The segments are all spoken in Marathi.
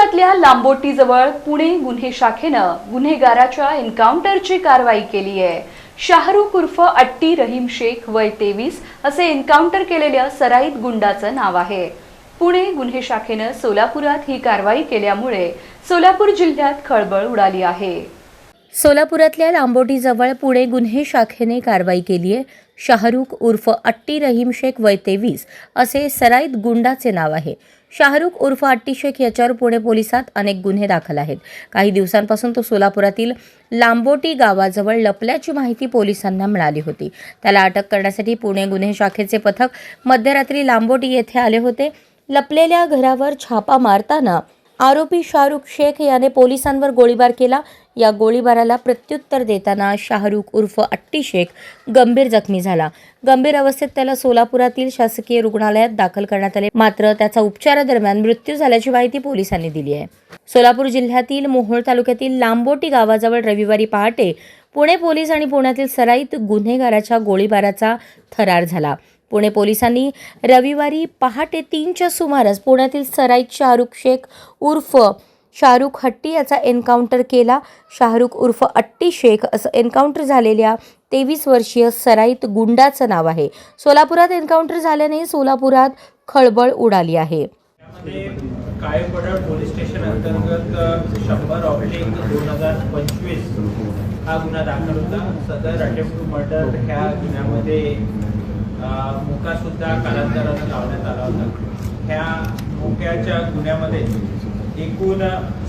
नागपुरातल्या लांबोटीजवळ पुणे गुन्हे शाखेनं गुन्हेगाराच्या एन्काउंटरची कारवाई केली आहे. शाहरुख उर्फ अट्टी रहीम शेख वय तेवीस असे एन्काउंटर केलेल्या सराईत गुंडाचं नाव आहे. पुणे गुन्हे शाखेनं सोलापुरात ही कारवाई केल्यामुळे सोलापूर जिल्ह्यात खळबळ उडाली आहे. सोलापुरातल्या लांबोटीजवळ पुणे गुन्हे शाखेने कारवाई केली आहे. शाहरुख उर्फ अट्टी रहीम शेख वय तेवीस असे सराईत गुंडाचे नाव आहे. शाहरुख उर्फ अट्टी शेख याच्यावर पुणे पोलिसात अनेक गुन्हे दाखल आहेत. काही दिवसांपासून तो सोलापुरातील लांबोटी गावाजवळ लपल्याची माहिती पोलिसांना मिळाली होती. त्याला अटक करण्यासाठी पुणे गुन्हे शाखेचे पथक मध्यरात्री लांबोटी येथे आले होते. लपलेल्या घरावर छापा मारताना आरोपी शाहरुख शेख याने पोलिसांवर गोळीबार केला. या गोळीबाराला प्रत्युत्तर देताना शाहरुख उर्फ अट्टी शेख गंभीर जखमी झाला. गंभीर अवस्थेत त्याला सोलापुरातील शासकीय रुग्णालयात दाखल करण्यात आले. मात्र त्याचा उपचारादरम्यान मृत्यू झाल्याची माहिती पोलिसांनी दिली आहे. सोलापूर जिल्ह्यातील मोहोळ तालुक्यातील लांबोटी गावाजवळ रविवारी पहाटे पुणे पोलीस आणि पुण्यातील सराईत गुन्हेगाराच्या गोळीबाराचा थरार झाला. पुणे पोलिसांनी रविवारी पहाटे तीनच्या सुमारास पुण्यातील सराईत शाहरुख शेख उर्फ शाहरुख हट्टी याचा एन्काउंटर केला. शाहरुख उर्फ अट्टी शेख असं एन्काउंटर झालेल्या तेवीस वर्षीय सराईत गुंडाचं नाव आहे. सोलापुरात एन्काउंटर झाल्याने सोलापुरात खळबळ उडाली आहे. कायमगडा पोलीस स्टेशन अंतर्गत शंभर ऑब्लिक दोन हजार पंचवीस हा गुन्हा दाखल होता. सदर अटेम्प्ट टू मर्डर ह्या गुन्ह्यामध्ये मुका सुद्धा कालांतरानं लावण्यात आला होता. ह्या मुक्याच्या गुन्ह्यामध्ये एकूण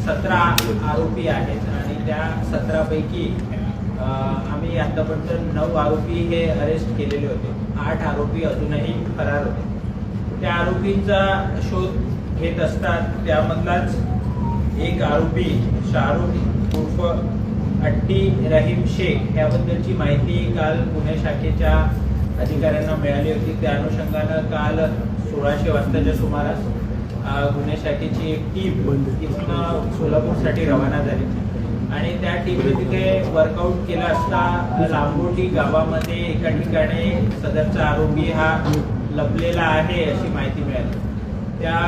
सतरा आरोपी आहेत आणि त्या सतरापैकी आम्ही आतापर्यंत नऊ आरोपी हे अरेस्ट केलेले होते. आठ आरोपी अजूनही फरार होते. त्या आरोपींचा शोध घेत असतात त्यामधलाच एक आरोपी शाहरुख उर्फ अट्टी रहीम शेख याबद्दलची माहिती काल गुन्हे शाखेच्या अधिकाऱ्यांना मिळाली होती. त्या अनुषंगानं काल सोळाशे वाजताच्या सुमारास गुन्हे शाखेची एक टीम इथून सोलापूरसाठी रवाना झाली. आणि त्या टीमने तिथे वर्कआउट केला असता लांबोटी गावामध्ये एका ठिकाणी सदरचा आरोपी हा लपलेला आहे अशी माहिती मिळाली. त्या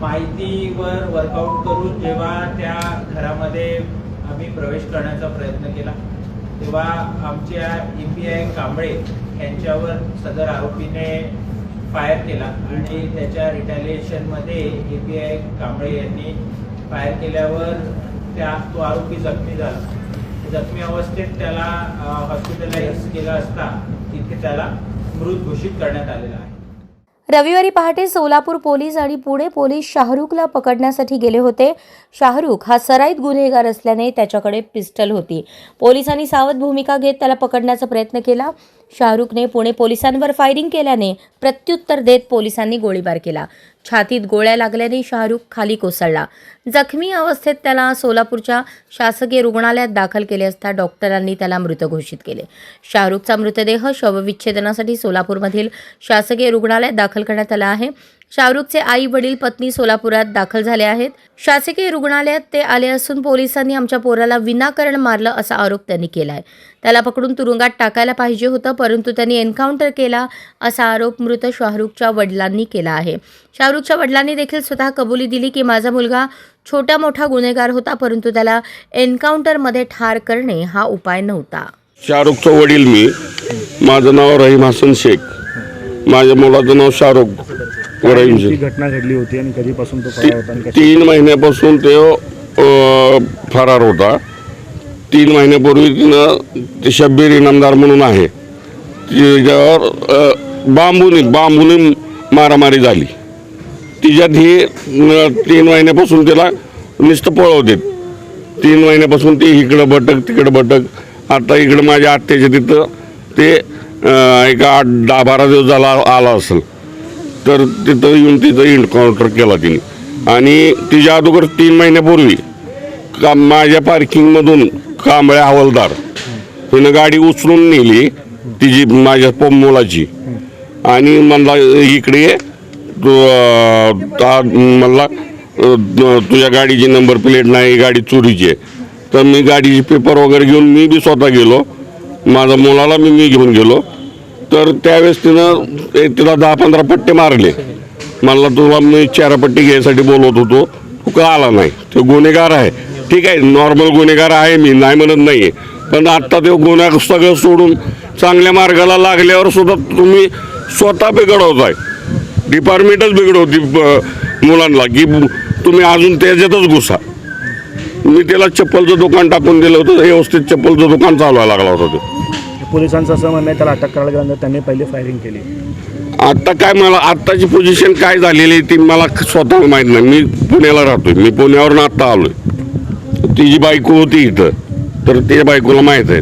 माहितीवर वर्कआउट करून जेव्हा त्या घरामध्ये आम्ही प्रवेश करण्याचा प्रयत्न केला तेव्हा आमच्या ई पी आय कांबळे यांच्यावर सदर आरोपीने फायर केला आणि त्याच्या रिटॅलिएशनमध्ये ए पी आय कांबळे यांनी फायर केल्यावर त्या तो आरोपी जखमी झाला. जखमी अवस्थेत त्याला हॉस्पिटलाइज केलं असता तिथे त्याला मृत घोषित करण्यात आलेला आहे. रविवारी पहाटे सोलापूर पोलीस आणि पुणे पोलीस शाहरुखला पकडण्यासाठी गेले होते. शाहरुख हा सराईत गुन्हेगार असल्याने त्याच्याकडे पिस्टल होती. पोलिसांनी सावध भूमिका घेत त्याला पकडण्याचा प्रयत्न केला. शाहरुखने पुणे पोलिसांवर फायरिंग केल्याने प्रत्युत्तर देत पोलिसांनी गोळीबार केला. छातीत गोळ्या लागल्याने शाहरुख खाली कोसळला. जखमी अवस्थेत त्याला सोलापूरच्या शासकीय रुग्णालयात दाखल केले असता डॉक्टरांनी त्याला मृत घोषित केले. शाहरुखचा मृतदेह शवविच्छेदनासाठी सोलापूरमधील शासकीय रुग्णालयात दाखल करण्यात आला आहे. शाहरुखचे आई वडील पत्नी सोलापुरात दाखल झाले आहेत. शासकीय रुग्णालयात ते आले असून पोलिसांनी आमच्या पोराला विनाकारण मारलं असा आरोप त्यांनी केला आहे त्याला पकडून तुरुंगात टाकायला पाहिजे होतं परंतु त्यांनी एन्काउंटर केला असा आरोप मृत शाहरुखच्या वडिलांनी केला आहे. शाहरुखच्या वडिलांनी देखील स्वतः कबुली दिली की माझा मुलगा छोटा मोठा गुन्हेगार होता परंतु त्याला एन्काउंटरमध्ये ठार करणे हा उपाय नव्हता. शाहरुखचं वडील मी. माझं नाव रहीम हसन शेख. माझ्या मुलाचं नाव शाहरुख रहीम ती शेख घटना घडली होती आणि कधीपासून तो ती- फरार होता आणि कशा तीन महिन्यापासून ते अ, फरार होता. तीन महिन्यापूर्वी तिनं ते शब्बीर इनामदार म्हणून आहे. तिच्यावर अ, बांबूने बांबूने मारामारी झाली. तिच्यात ही तीन महिन्यापासून तिला नुसतं पळवतात तीन महिन्यापासून ती इकडं भटक तिकडं भटक. आता इकडं माझ्या आत्याच्या तिथं ते एका आठ दहा बारा दिवस झाला आला असेल. तर तिथं येऊन तिथं इन्काउंटर केला तिने. आणि तिच्या अगोदर तीन महिन्यापूर्वी का माझ्या पार्किंगमधून कांबळे हवालदार तिनं गाडी उचलून नेली तिची माझ्या प मुलाची. आणि म्हणला इकडे तू ता- तुझ्या गाडीची नंबर प्लेट नाही गाडी चोरीची आहे. तर मी गाडीचे पेपर वगैरे घेऊन मी बी स्वतः गेलो. माझ्या मुलाला मी मी घेऊन गेलो. तर त्यावेळेस तिनं एक तिला दहा पंधरा पट्टे मारले. मला तुला मी चारापट्टी घ्यायसाठी बोलवत होतो. तू का आला नाही? तो गुन्हेगार आहे. ठीक आहे नॉर्मल गुन्हेगार आहे मी नाही म्हणत नाही आहे पण आत्ता ते गुन्हा सगळं सोडून चांगल्या मार्गाला लागल्यावर सुद्धा तुम्ही स्वतः बिघडवताय. डिपार्टमेंटच बिघडवती ब- मुलांना की तुम्ही अजून त्याच्यातच घुसा. मी त्याला चप्पलचं दुकान टाकून दिलं होतं व्यवस्थित चप्पलचं दुकान चालवायला लागला होता तो. पोलिसांचं असं म्हणणं आहे त्याला अटक करायला गेल्यानंतर त्यांनी पहिले फायरिंग केली. आत्ता काय मला आत्ताची पोझिशन काय झालेली आहे ती मला स्वतः माहीत नाही. मी पुण्याला राहतोय मी पुण्यावरून आत्ता आलोय. तिची बायको होती इथं तर त्या बायकोला माहीत आहे.